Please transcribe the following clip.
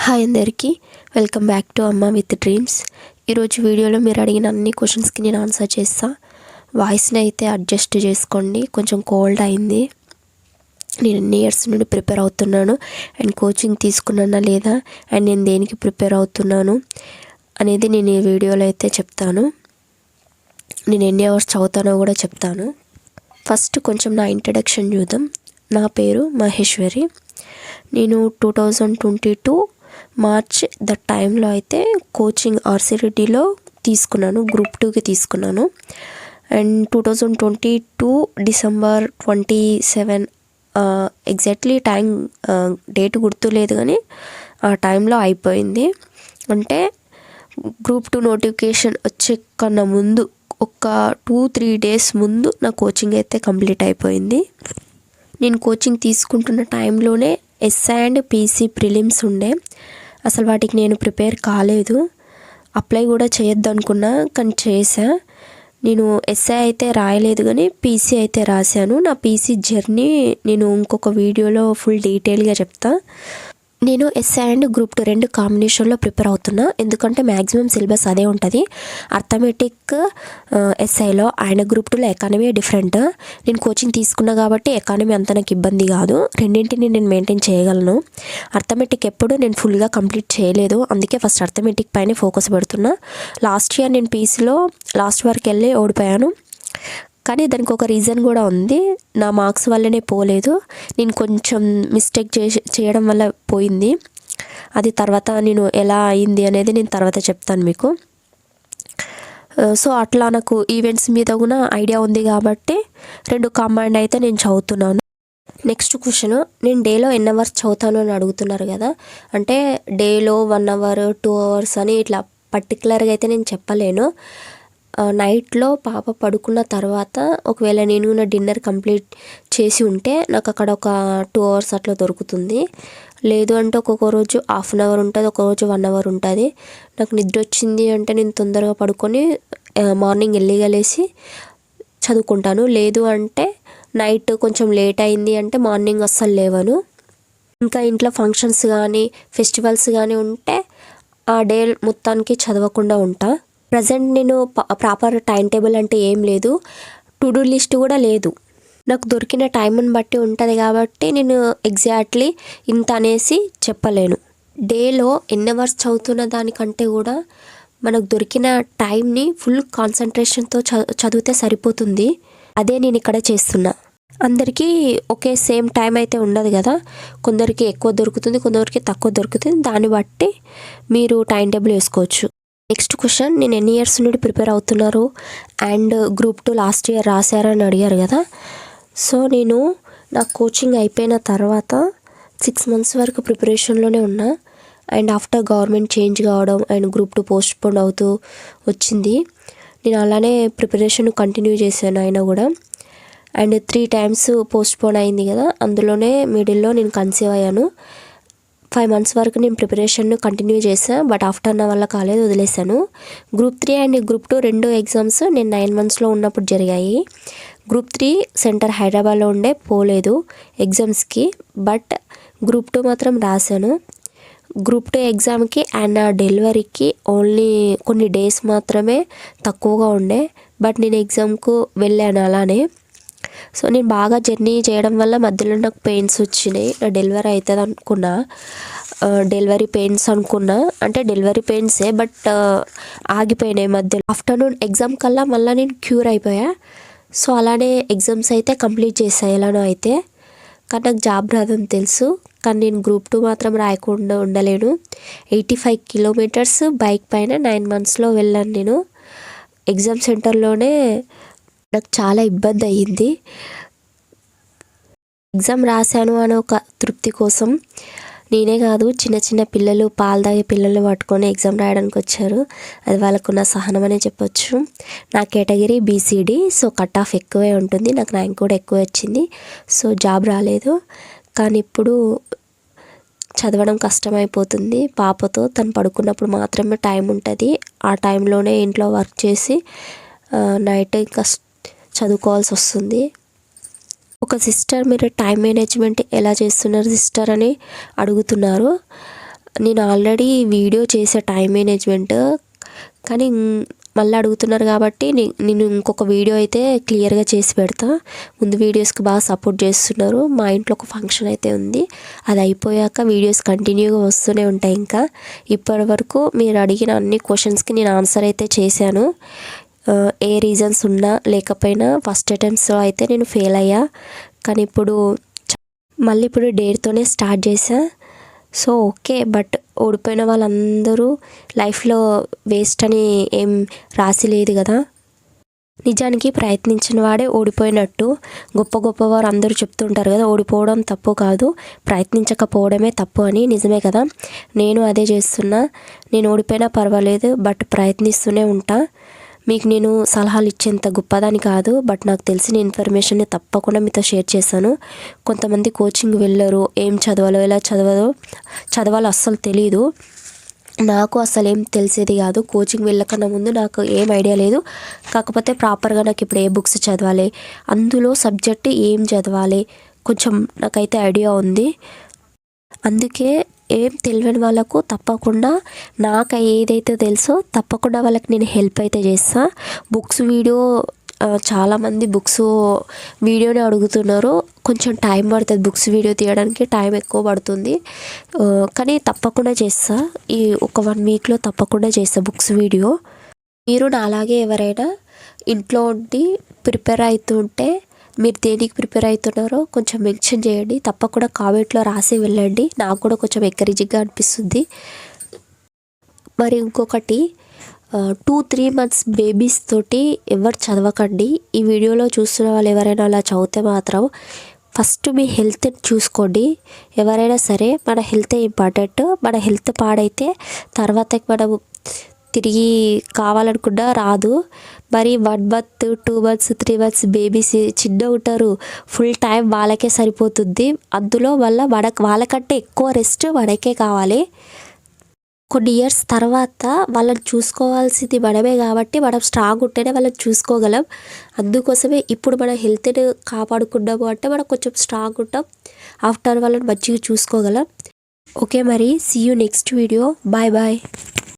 Hi అందరికీ welcome back to Amma with dreams ఈరోజు వీడియోలో మీరు అడిగిన అన్ని క్వశ్చన్స్కి నేను ఆన్సర్ చేస్తా. వాయిస్ని అయితే అడ్జస్ట్ చేసుకోండి. కొంచెం కోల్డ్ అయింది. నేను ఎన్ని ఇయర్స్ నుండి ప్రిపేర్ అవుతున్నాను. అండ్ కోచింగ్ తీసుకున్నానా లేదా? అండ్ నేను దేనికి ప్రిపేర్ అవుతున్నాను? అనేది నేను ఈ వీడియోలో అయితే చెప్తాను. నేను ఎన్ని అవర్స్ చదువుతానో కూడా చెప్తాను. ఫస్ట్ కొంచెం నా ఇంట్రడక్షన్ చూద్దాం. నా పేరు మహేశ్వరి. నేను two thousand twenty two March the టైంలో అయితే కోచింగ్ ఆర్సిరెడ్డిలో తీసుకున్నాను గ్రూప్ టూకి తీసుకున్నాను. And two thousand twenty two December twenty seven exactly time date గుర్తులేదు కానీ ఆ టైంలో అయిపోయింది. అంటే గ్రూప్ టూ నోటిఫికేషన్ వచ్చే కన్నా ముందు ఒక టూ త్రీ డేస్ ముందు నా కోచింగ్ అయితే కంప్లీట్ అయిపోయింది. నేను కోచింగ్ తీసుకుంటున్న టైంలోనే ఎస్ఐ అండ్ పీసీ ప్రిలిమ్స్ ఉండే. అసలు వాటికి నేను ప్రిపేర్ కాలేదు. అప్లై కూడా చేయొద్దు అనుకున్నా కానీ చేశా. నేను ఎస్ఐ అయితే రాయలేదు కానీ పీసీ అయితే రాశాను. నా పీసీ జర్నీ నేను ఇంకొక వీడియోలో ఫుల్ డీటెయిల్గా చెప్తా. నేను ఎస్ఐ అండ్ గ్రూప్ టూ రెండు కాంబినేషన్లో ప్రిపేర్ అవుతున్నా. ఎందుకంటే మ్యాక్సిమం సిలబస్ అదే ఉంటుంది. అర్థమెటిక్ ఎస్ఐలో ఆయన గ్రూప్ టూలో ఎకానమీ డిఫరెంట్ నేను కోచింగ్ తీసుకున్నా కాబట్టి ఎకానమీ అంత నాకు ఇబ్బంది కాదు. రెండింటిని నేను మెయింటైన్ చేయగలను. అర్థమెటిక్ ఎప్పుడు నేను ఫుల్గా కంప్లీట్ చేయలేదు. అందుకే ఫస్ట్ అర్థమెటిక్ పైన ఫోకస్ పెడుతున్నా. లాస్ట్ ఇయర్ నేను పీసీలో లాస్ట్ వరకు వెళ్ళి ఓడిపోయాను. కానీ దానికి ఒక రీజన్ కూడా ఉంది. నా మార్క్స్ వల్లనే పోలేదు. నేను కొంచెం మిస్టేక్ చేసి చేయడం వల్ల పోయింది. అది తర్వాత నేను ఎలా అయింది అనేది నేను తర్వాత చెప్తాను మీకు. సో అట్లా నాకు ఈవెంట్స్ మీద కూడా ఐడియా ఉంది కాబట్టి రెండు కంబైండ్ అయితే నేను చదువుతున్నాను. నెక్స్ట్ క్వశ్చన్ నేను డేలో ఎన్ని అవర్స్ చదువుతాను అని అడుగుతున్నారు కదా. అంటే డేలో వన్ అవర్ టూ అవర్స్ అని ఇట్లా పర్టికులర్గా అయితే నేను చెప్పలేను. నైట్లో పాప పడుకున్న తర్వాత ఒకవేళ నేను నా డిన్నర్ కంప్లీట్ చేసి ఉంటే నాకు అక్కడ ఒక టూ అవర్స్ అట్లా దొరుకుతుంది. లేదు అంటే ఒక్కొక్క రోజు హాఫ్ అన్ అవర్ ఉంటుంది ఒక రోజు వన్ అవర్ ఉంటుంది. నాకు నిద్ర వచ్చింది అంటే నేను తొందరగా పడుకొని మార్నింగ్ ఎల్లిగా లేసి చదువుకుంటాను. లేదు అంటే నైట్ కొంచెం లేట్ అయింది అంటే మార్నింగ్ అస్సలు లేవను. ఇంకా ఇంట్లో ఫంక్షన్స్ కానీ ఫెస్టివల్స్ కానీ ఉంటే ఆ డే మొత్తానికి చదవకుండా ఉంటా. ప్రజెంట్ నేను ప్రాపర్ టైం టేబుల్ అంటే ఏం లేదు. టు డూ లిస్ట్ కూడా లేదు. నాకు దొరికిన టైంని బట్టి ఉంటుంది కాబట్టి నేను ఎగ్జాక్ట్లీ ఇంత అనేసి చెప్పలేను. డేలో ఎన్ని అవర్స్ చదువుతున్న దానికంటే కూడా మనకు దొరికిన టైంని ఫుల్ కాన్సన్ట్రేషన్తో చదివితే సరిపోతుంది. అదే నేను ఇక్కడ చేస్తున్నా. అందరికీ ఒకే సేమ్ టైం అయితే ఉండదు కదా. కొందరికి ఎక్కువ దొరుకుతుంది కొందరికి తక్కువ దొరుకుతుంది. దాన్ని బట్టి మీరు టైం టేబుల్ వేసుకోవచ్చు. నెక్స్ట్ క్వశ్చన్ నేను ఎన్ని ఇయర్స్ నుండి ప్రిపేర్ అవుతున్నారు? And group two last year రాశారని అడిగారు కదా. సో నేను నా కోచింగ్ అయిపోయిన తర్వాత సిక్స్ మంత్స్ వరకు ప్రిపరేషన్లోనే ఉన్నా. అండ్ ఆఫ్టర్ గవర్నమెంట్ చేంజ్ కావడం and group two postpone అవుతూ వచ్చింది. నేను అలానే ప్రిపరేషన్ కంటిన్యూ చేశాను అయినా కూడా. And three times postpone అయింది కదా. అందులోనే మిడిల్లో నేను కన్సీవ్ అయ్యాను. ఫైవ్ మంత్స్ వరకు నేను ప్రిపరేషన్ కంటిన్యూ చేశాను బట్ ఆఫ్టర్ నా వల్ల కాలేదు వదిలేశాను. Group three and group two రెండు ఎగ్జామ్స్ నేను నైన్ మంత్స్లో ఉన్నప్పుడు జరిగాయి. గ్రూప్ త్రీ సెంటర్ హైదరాబాద్లో ఉండే పోలేదు ఎగ్జామ్స్కి బట్ గ్రూప్ టూ మాత్రం రాశాను. గ్రూప్ టూ ఎగ్జామ్కి అండ్ నా డెలివరీకి ఓన్లీ కొన్ని డేస్ మాత్రమే తక్కువగా ఉండే బట్ నేను ఎగ్జామ్కు వెళ్ళాను అలానే. సో నేను బాగా జర్నీ చేయడం వల్ల మధ్యలో నాకు పెయిన్స్ వచ్చినాయి. నా డెలివరీ అవుతుంది అనుకున్నా. డెలివరీ పెయిన్స్ అనుకున్నా. అంటే డెలివరీ పెయిన్సే బట్ ఆగిపోయినాయి మధ్యలో. ఆఫ్టర్నూన్ ఎగ్జామ్ కల్లా మళ్ళీ నేను క్యూర్ అయిపోయా. సో అలానే ఎగ్జామ్స్ అయితే కంప్లీట్ చేసాను ఎలానో అయితే. కానీ నాకు జాబ్ రాదని తెలుసు. కానీ నేను గ్రూప్ టూ మాత్రం రాయకుండా ఉండలేను. ఎయిటీ ఫైవ్ కిలోమీటర్స్ బైక్ పైన నైన్ మంత్స్లో వెళ్ళాను నేను. ఎగ్జామ్ సెంటర్లోనే నాకు చాలా ఇబ్బంది అయ్యింది. ఎగ్జామ్ రాశాను అనే ఒక తృప్తి కోసం. నేనే కాదు చిన్న చిన్న పిల్లలు పాలు తాగే పిల్లలు పట్టుకొని ఎగ్జామ్ రాయడానికి వచ్చారు. అది వాళ్ళకున్న సహనం అనే చెప్పొచ్చు. నా category BCD so cut off ఎక్కువే ఉంటుంది. నాకు ర్యాంక్ కూడా ఎక్కువ వచ్చింది. సో జాబ్ రాలేదు. కానీ ఇప్పుడు చదవడం కష్టమైపోతుంది. పాపతో తను పడుకున్నప్పుడు మాత్రమే టైం ఉంటుంది. ఆ టైంలోనే ఇంట్లో వర్క్ చేసి నైట్ కష్ట చదువుకోవాల్సి వస్తుంది. ఒక సిస్టర్ మీరు టైం మేనేజ్మెంట్ ఎలా చేస్తున్నారు సిస్టర్ అని అడుగుతున్నారు. నేను ఆల్రెడీ వీడియో చేసే టైం మేనేజ్మెంట్ కానీ మళ్ళీ అడుగుతున్నారు కాబట్టి నేను ఇంకొక వీడియో అయితే క్లియర్గా చేసి పెడతా. ముందు వీడియోస్కి బాగా సపోర్ట్ చేస్తున్నారు. మా ఇంట్లో ఒక ఫంక్షన్ అయితే ఉంది. అది అయిపోయాక వీడియోస్ కంటిన్యూగా వస్తూనే ఉంటాయి ఇంకా. ఇప్పటి వరకు మీరు అడిగిన అన్ని క్వశ్చన్స్కి నేను ఆన్సర్ అయితే చేశాను. ఏ రీజన్స్ ఉన్నా లేకపోయినా ఫస్ట్ అటెంప్ట్స్లో అయితే నేను ఫెయిల్ అయ్యా. కానీ ఇప్పుడు మళ్ళీ ఇప్పుడు డేర్తోనే స్టార్ట్ చేశా. సో ఓకే బట్ ఓడిపోయిన వాళ్ళందరూ లైఫ్లో వేస్ట్ అని ఏం రాసి లేదు కదా. నిజానికి ప్రయత్నించిన వాడే ఓడిపోయినట్టు గొప్ప గొప్ప వారు అందరూ చెప్తుంటారు కదా ఓడిపోవడం తప్పు కాదు ప్రయత్నించకపోవడమే తప్పు అని నిజమే కదా. నేను అదే చేస్తున్నా నేను ఓడిపోయినా పర్వాలేదు బట్ ప్రయత్నిస్తూనే ఉంటా. మీకు నేను సలహాలు ఇచ్చేంత గొప్పదాన్ని కాదు బట్ నాకు తెలిసిన ఇన్ఫర్మేషన్ని తప్పకుండా మీతో షేర్ చేశాను. కొంతమంది కోచింగ్ వెళ్ళరు ఏం చదవాలో ఎలా చదవాలో చదవాలో అస్సలు తెలియదు నాకు అసలు ఏం తెలిసేది కాదు. కోచింగ్ వెళ్ళకన్నా ముందు నాకు ఏం ఐడియా లేదు. కాకపోతే ప్రాపర్గా నాకు ఇప్పుడు ఏ బుక్స్ చదవాలి అందులో సబ్జెక్ట్ ఏం చదవాలి కొంచెం నాకైతే ఐడియా ఉంది. అందుకే ఏం తెలియని వాళ్ళకు తప్పకుండా నాకు ఏదైతే తెలుసో తప్పకుండా వాళ్ళకి నేను హెల్ప్ అయితే చేస్తా. బుక్స్ వీడియో చాలామంది బుక్స్ వీడియోని అడుగుతున్నారు. కొంచెం టైం పడుతుంది బుక్స్ వీడియో తీయడానికి టైం ఎక్కువ పడుతుంది. కానీ తప్పకుండా చేస్తా. ఈ ఒక వన్ వీక్లో తప్పకుండా చేస్తా బుక్స్ వీడియో. మీరు నా అలాగే ఎవరైనా ఇంట్లో ఉండి ప్రిపేర్ అవుతుంటే మీరు దేనికి ప్రిపేర్ అవుతున్నారో కొంచెం మెన్షన్ చేయండి. తప్పకుండా కామెంట్లో రాసి వెళ్ళండి. నాకు కూడా కొంచెం ఎంకరేజింగ్గా అనిపిస్తుంది. మరి ఇంకొకటి టూ త్రీ మంత్స్ బేబీస్ తోటి ఎవరు చదవకండి. ఈ వీడియోలో చూస్తున్న వాళ్ళు ఎవరైనా అలా చదివితే మాత్రం ఫస్ట్ మీ హెల్త్ చూసుకోండి. ఎవరైనా సరే మన హెల్త్ ఇంపార్టెంట్ మన హెల్త్ పాడైతే తర్వాత మనం తిరిగి కావాలనుకున్నా రాదు. మరి one month two months three months babies చిన్న ఉంటారు. ఫుల్ టైం వాళ్ళకే సరిపోతుంది. అందులో వల్ల మనకు వాళ్ళకంటే ఎక్కువ రెస్ట్ మనకే కావాలి. కొన్ని ఇయర్స్ తర్వాత వాళ్ళని చూసుకోవాల్సింది మనమే కాబట్టి మనం స్ట్రాంగ్ ఉంటేనే వాళ్ళని చూసుకోగలం. అందుకోసమే ఇప్పుడు మన హెల్త్ని కాపాడుకున్నాము అంటే మనం కొంచెం స్ట్రాంగ్ ఉంటాం. ఆఫ్టర్ వాళ్ళని మంచిగా చూసుకోగలం. ఓకే మరి see you next video bye bye